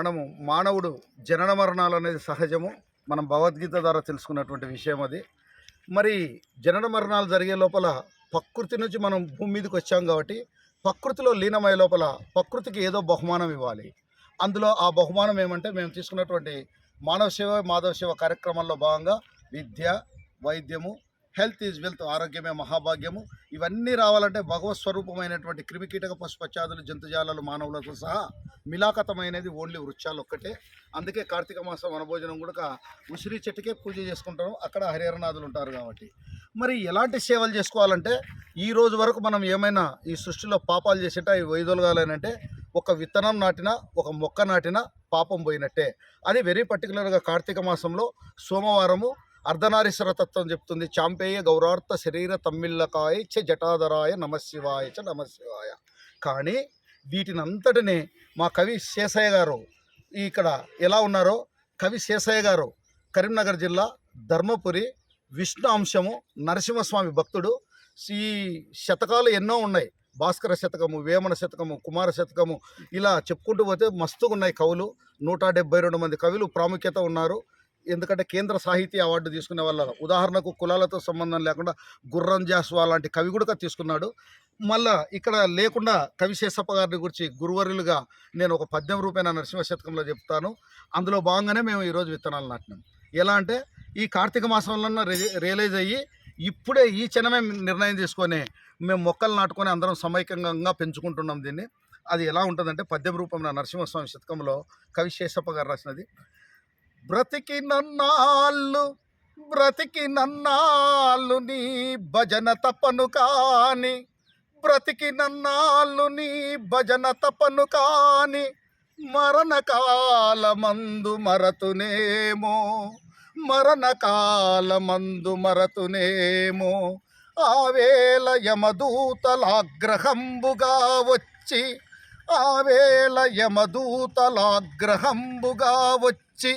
మనము మానవుడు జనన మరణాలు అనేది సహజము. మనం భగవద్గీత ద్వారా తెలుసుకున్నటువంటి విషయం అది. మరి జనన మరణాలు జరిగే లోపల ప్రకృతి నుంచి మనం భూమి మీదకి వచ్చాం కాబట్టి ప్రకృతిలో లీనమయ్యే లోపల ప్రకృతికి ఏదో బహుమానం ఇవ్వాలి. అందులో ఆ బహుమానం ఏమంటే మేము తీసుకున్నటువంటి మానవ సేవ మాధవ సేవ కార్యక్రమంలో భాగంగా విద్య వైద్యము హెల్త్ ఈజ్ వెల్త్ ఆరోగ్యమే మహాభాగ్యము. ఇవన్నీ రావాలంటే భగవత్ స్వరూపమైనటువంటి క్రిమికీటక పశుపచ్చాదులు జంతుజాలాలు మానవులతో సహా మిలాకతమైనది ఓన్లీ వృక్షాలు ఒక్కటే. అందుకే కార్తీక మాసం వనభోజనం కూడా ఉసిరి చెట్టుకే పూజ చేసుకుంటాము. అక్కడ హరిహరనాథులు ఉంటారు కాబట్టి. మరి ఎలాంటి సేవలు చేసుకోవాలంటే ఈ రోజు వరకు మనం ఏమైనా ఈ సృష్టిలో పాపాలు చేసేట అవి వైదొలగాలనంటే ఒక విత్తనం నాటినా ఒక మొక్క నాటినా పాపం పోయినట్టే. అది వెరీ పర్టికులర్గా కార్తీక మాసంలో సోమవారము అర్ధనారీశ్వర తత్వం చెప్తుంది. చాంపేయ గౌరార్థ శరీర తమ్మిళ్ళకాయ చ జటాధరాయ నమశివాయ చ నమశివాయ కానీ వీటిని అంతటిని మా కవి శేషయ్య గారు ఇక్కడ ఎలా ఉన్నారో కవి శేషయ్య గారు కరీంనగర్ జిల్లా ధర్మపురి విష్ణు అంశము నరసింహస్వామి భక్తుడు. ఈ శతకాలు ఎన్నో ఉన్నాయి. భాస్కర శతకము వేమన శతకము కుమార శతకము ఇలా చెప్పుకుంటూ పోతే మస్తుగా ఉన్నాయి కవులు. నూట డెబ్బై రెండు మంది కవులు ప్రాముఖ్యత ఉన్నారు. ఎందుకంటే కేంద్ర సాహితీ అవార్డు తీసుకునే వాళ్ళ ఉదాహరణకు కులాలతో సంబంధం లేకుండా గుర్రం జాస్వా లాంటి కవి కూడా తీసుకున్నాడు. మళ్ళా ఇక్కడ లేకుండా కవి శేషప్ప గారిని గురించి గురువరులుగా నేను ఒక పద్యం రూపాయన నరసింహ శతకంలో చెప్తాను. అందులో భాగంగానే మేము ఈరోజు విత్తనాలు నాటినాం. ఎలా అంటే ఈ కార్తీక మాసంలో రియలైజ్ అయ్యి ఇప్పుడే ఈ క్షణమే నిర్ణయం తీసుకొని మేము మొక్కలు నాటుకొని అందరం సమైక్యంగా పెంచుకుంటున్నాం దీన్ని. అది ఎలా ఉంటుందంటే పద్యం రూపంలో నరసింహస్వామి శతకంలో కవి శేషప్ప గారు రాసినది. బ్రతికి నన్నాళ్ళు బ్రతికి నన్నాళ్ళు నీ భజన తపను కాని బ్రతికి నన్నాళ్ళు నీ భజన తపను కాని మరణకాలమందు మరతునేమో మరణకాలమందు మరతునేమో ఆవేళ యమదూతలాగ్రహంబుగా వచ్చి ఆవేళ యమదూతలాగ్రహంబుగా వచ్చి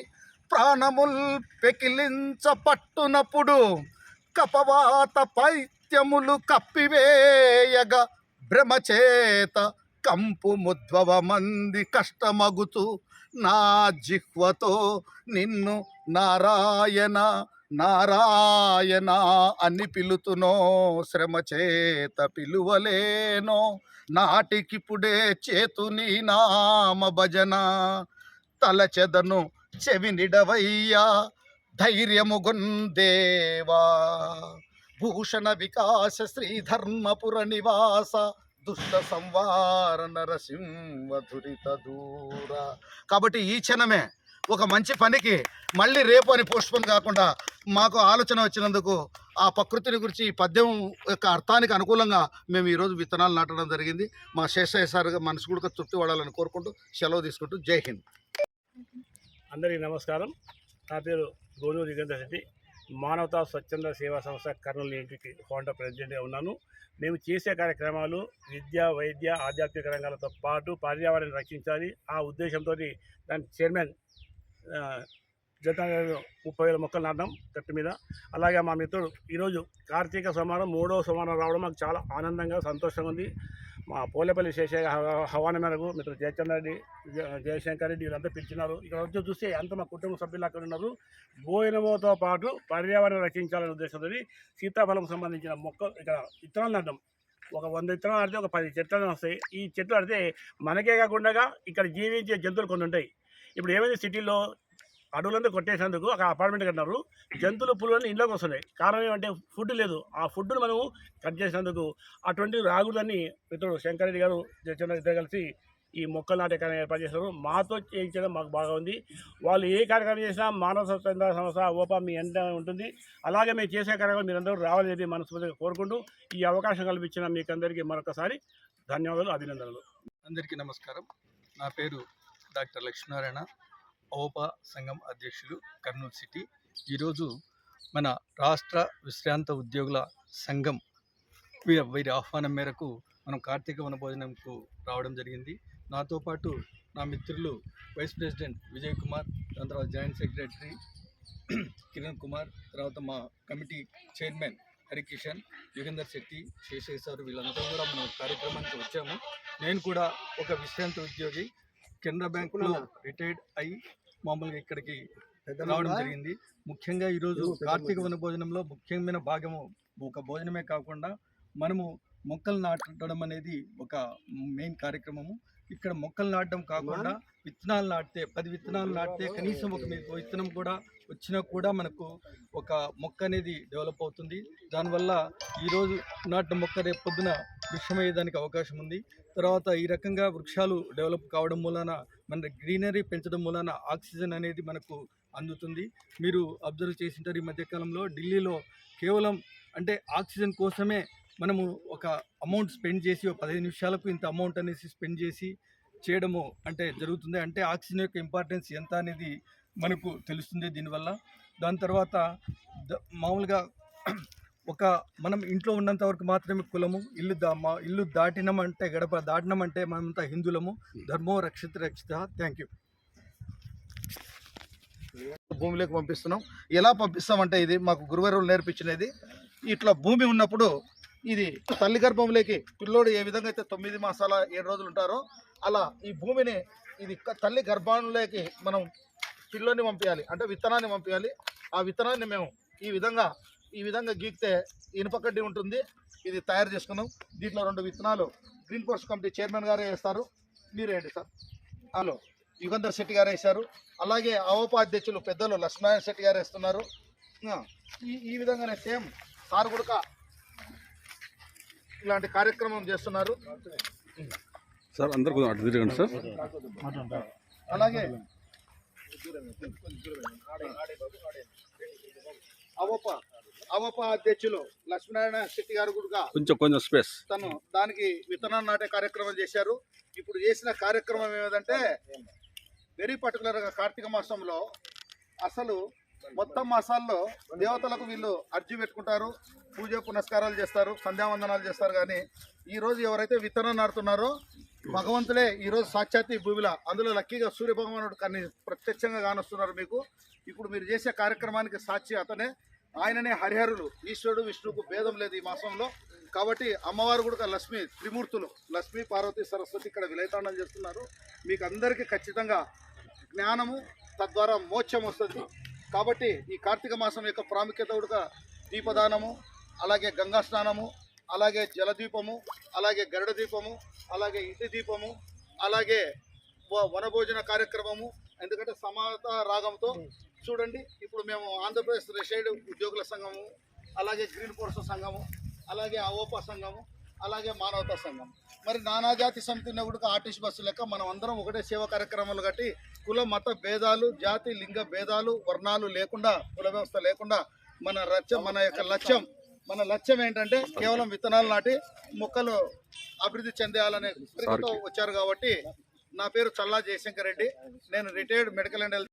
ప్రాణముల్ పెకిలించ పట్టునప్పుడు కపవాత పైత్యములు కప్పివేయగా భ్రమచేత కంపు ముద్వవ మంది కష్టమగుతూ నా జిహ్వతో నిన్ను నారాయణ నారాయణ అని పిలుతునో శ్రమచేత పిలువలేనో నాటికిప్పుడే చేతుని నామ భజన తలచెదను చెవినిడవయ్యా ధైర్యము గొందేవా. భూషణ వికాస శ్రీధర్మపుర నివాస దుష్ట సంవార నరసింహధురిత దూర. కాబట్టి ఈ క్షణమే ఒక మంచి పనికి మళ్ళీ రేపు అని పోస్ట్పోన్ కాకుండా మాకు ఆలోచన వచ్చినందుకు ఆ ప్రకృతిని గురించి ఈ పద్యం యొక్క అర్థానికి అనుకూలంగా మేము ఈరోజు విత్తనాలు నాటడం జరిగింది. మా శేషయ్య సార్ మనసు కూడా తృప్తి పడాలని కోరుకుంటూ సెలవు తీసుకుంటూ జై హింద్. అందరికీ నమస్కారం. నా పేరు గోనూరు యుగేంద్ర శెట్టి మానవతా స్వచ్ఛంద సేవా సంస్థ కర్నూలు ఇంటికి ఫౌండర్ ప్రెసిడెంట్గా ఉన్నాను. మేము చేసే కార్యక్రమాలు విద్య వైద్య ఆధ్యాత్మిక రంగాలతో పాటు పర్యావరణాన్ని రక్షించాలి. ఆ ఉద్దేశంతో దాని చైర్మన్ ఆ, జత ముప్పై వేల మొక్కలు నాటడం చెట్టు మీద. అలాగే మా మిత్రుడు ఈరోజు కార్తీక సోమవారం మూడో సోమవారం రావడం మాకు చాలా ఆనందంగా సంతోషంగా ఉంది. మా పోలేపల్లి శేషయ్య హవాన మేరకు మిత్రులు జయచంద్ర రెడ్డి జయశంకర్ రెడ్డి వీళ్ళంతా పిలిచినారు. ఇక్కడ వచ్చి చూస్తే అంత మా కుటుంబ సభ్యులు అక్కడ ఉన్నారు. భోజనముతో పాటు పర్యావరణం రక్షించాలనే ఉద్దేశంతో సీతాఫలం సంబంధించిన మొక్కలు ఇక్కడ విత్తనాలు నాటడం. ఒక వంద విత్తనాలు ఆడితే ఒక పది చెట్లు వస్తాయి. ఈ చెట్లు ఆడితే మనకే కాకుండా ఇక్కడ జీవించే జంతువులు కొన్ని ఉంటాయి. ఇప్పుడు ఏమైంది? సిటీలో అడవులంతా కొట్టేసినందుకు ఒక అపార్ట్మెంట్ కట్టినారు. జంతువులు పులులన్నీ ఇంట్లోకి వస్తున్నాయి. కారణం ఏమంటే ఫుడ్ లేదు. ఆ ఫుడ్ను మనము కట్ చేసినందుకు అటువంటి రాగులని మిత్రుడు శంకరెడ్డి గారు జయచంద్ర ఇద్దరు కలిసి ఈ మొక్కలు నాటే కార్యక్రమం ఏర్పాటు చేశారు. మాతో చేయించడం మాకు బాగా ఉంది. వాళ్ళు ఏ కార్యక్రమం చేసినా మానవ స్వచ్ఛంద సంస్థ ఓపా మీ ఎంత ఉంటుంది. అలాగే మేము చేసే కార్యక్రమం మీరందరూ రావాలని మనస్ఫూర్తిగా కోరుకుంటూ ఈ అవకాశం కల్పించిన మీకు అందరికీ మరొకసారి ధన్యవాదాలు అభినందనలు. అందరికీ నమస్కారం. నా పేరు డాక్టర్ లక్ష్మీనారాయణ. ఓపా సంఘం అధ్యక్షులు కర్నూలు సిటీ. ఈరోజు మన రాష్ట్ర విశ్రాంత ఉద్యోగుల సంఘం వీరి ఆహ్వానం మేరకు మనం కార్తీక వన భోజనంకు రావడం జరిగింది. నాతో పాటు నా మిత్రులు వైస్ ప్రెసిడెంట్ విజయ్ కుమార్ దాని తర్వాత జాయింట్ సెక్రటరీ కిరణ్ కుమార్ తర్వాత మా committee chairman Harikishan Yogender Shetty Seshayya sir వీళ్ళంతా కూడా మనం కార్యక్రమానికి వచ్చాము. నేను కూడా ఒక విశ్రాంత ఉద్యోగి. కెనరా బ్యాంకులో రిటైర్డ్ అయి మామూలుగా ఇక్కడికి రావడం జరిగింది. ముఖ్యంగా ఈరోజు కార్తీక వన భోజనంలో ముఖ్యమైన భాగము ఒక భోజనమే కాకుండా మనము మొక్కలు నాటడం అనేది ఒక మెయిన్ కార్యక్రమము. ఇక్కడ మొక్కలు నాటడం కాకుండా విత్తనాలు నాటితే పది విత్తనాలు నాటితే కనీసం ఒక మీకు విత్తనం కూడా వచ్చినా కూడా మనకు ఒక మొక్క అనేది డెవలప్ అవుతుంది. దానివల్ల ఈరోజు నాటిన మొక్క రేపు పొద్దున వృక్షమయ్యేదానికి అవకాశం ఉంది. తర్వాత ఈ రకంగా వృక్షాలు డెవలప్ కావడం మూలన మన గ్రీనరీ పెంచడం మూలన ఆక్సిజన్ అనేది మనకు అందుతుంది. మీరు అబ్జర్వ్ చేసింటారు ఈ మధ్యకాలంలో ఢిల్లీలో కేవలం అంటే ఆక్సిజన్ కోసమే మనము ఒక అమౌంట్ స్పెండ్ చేసి ఒక పదిహేను నిమిషాలకు ఇంత అమౌంట్ అనేసి స్పెండ్ చేసి చేయడము అంటే జరుగుతుంది. అంటే ఆక్సిజన్ యొక్క ఇంపార్టెన్స్ ఎంత అనేది మనకు తెలుస్తుంది దీనివల్ల. దాని తర్వాత మామూలుగా ఒక మనం ఇంట్లో ఉన్నంత వరకు మాత్రమే కులము. ఇల్లు దా మా ఇల్లు దాటినామంటే గడప దాటినామంటే మనమంతా హిందువులము. ధర్మో రక్షిత రక్షిత. Thank you. భూమిలోకి పంపిస్తున్నాం. ఎలా పంపిస్తామంటే ఇది మాకు గురువారులు నేర్పించినది. ఇట్లా భూమి ఉన్నప్పుడు ఇది తల్లి గర్భంలోకి పిల్లోడు ఏ విధంగా అయితే తొమ్మిది మాసాల ఏడు రోజులు ఉంటారో అలా ఈ భూమిని ఇది తల్లి గర్భంలోకి మనం పిల్లోని పంపించాలి అంటే విత్తనాన్ని పంపించాలి. ఆ విత్తనాన్ని మేము ఈ విధంగా ఈ విధంగా గీకితే ఇనుపకడ్డి ఉంటుంది. ఇది తయారు చేసుకున్నాం. దీంట్లో రెండు విత్తనాలు గ్రీన్ ఫోర్స్ కమిటీ చైర్మన్ గారే వేస్తారు. మీరు సార్. హలో యుగంధర్ శెట్టి గారు వేశారు. అలాగే అవోపాధ్యక్షులు పెద్దలు లక్ష్మీనారాయణ శెట్టి గారు వేస్తున్నారు. ఈ ఈ విధంగానే సేమ్ సార్ కూడా ఇలాంటి కార్యక్రమం చేస్తున్నారు. సార్ అందరు కొంచెం అటు తిరగండి సార్. అలాగే. అవోప అవోప అధ్యక్షులు లక్ష్మీనారాయణ శెట్టి గారు కూడా కొంచెం కొంచెం స్పేస్. తను దానికి విత్తనాలు నాటే కార్యక్రమం చేశారు. ఇప్పుడు చేసిన కార్యక్రమం ఏమిటంటే వెరీ పర్టికులర్గా కార్తీక మాసంలో అసలు మొత్తం మాసాల్లో దేవతలకు వీళ్ళు అర్జీ పెట్టుకుంటారు పూజ పునస్కారాలు చేస్తారు సంధ్యావందనాలు చేస్తారు కానీ ఈరోజు ఎవరైతే విత్తనం నాడుతున్నారో భగవంతులే ఈరోజు సాక్షాత్ భూమిల భూమిలో. అందులో లక్కీగా సూర్య భగవానుడు కానీ ప్రత్యక్షంగా కానొస్తున్నారు మీకు. ఇప్పుడు మీరు చేసే కార్యక్రమానికి సాక్షి అతనే. ఆయననే హరిహరులు. ఈశ్వరుడు విష్ణువుకు భేదం లేదు ఈ మాసంలో. కాబట్టి అమ్మవారు కూడా లక్ష్మి త్రిమూర్తులు. లక్ష్మీ పార్వతి సరస్వతి ఇక్కడ విలయతాండం చేస్తున్నారు. మీకు అందరికీ ఖచ్చితంగా జ్ఞానము తద్వారా మోక్షం వస్తుంది. కాబట్టి ఈ కార్తీక మాసం యొక్క ప్రాముఖ్యత కూడా దీపదానము అలాగే గంగా స్నానము అలాగే జలదీపము అలాగే గరుడ దీపము అలాగే ఇంటి దీపము అలాగే వ- వనభోజన కార్యక్రమము ఎందుకంటే సమాత రాగంతో చూడండి ఇప్పుడు మేము ఆంధ్రప్రదేశ్ రిసైడ్ ఉద్యోగుల సంఘము అలాగే గ్రీన్ ఫోర్స్ సంఘము అలాగే అవోపా సంఘము అలాగే మానవతా సంఘం. మరి నానాజాతి సమితి ఉన్న కూడా ఆర్టీసీ బస్సు లెక్క మనం అందరం ఒకటే సేవా కార్యక్రమాలు కట్టి కుల మత భేదాలు జాతి లింగ భేదాలు వర్ణాలు లేకుండా కుల వ్యవస్థ లేకుండా మన లక్ష్యం మన యొక్క లక్ష్యం మన లక్ష్యం ఏంటంటే కేవలం విత్తనాలు నాటి మొక్కలు అభివృద్ధి చెందేయాలనే వచ్చారు కాబట్టి నా పేరు చల్లా జయశంకర్ రెడ్డి. నేను రిటైర్డ్ మెడికల్ అండ్ హెల్త్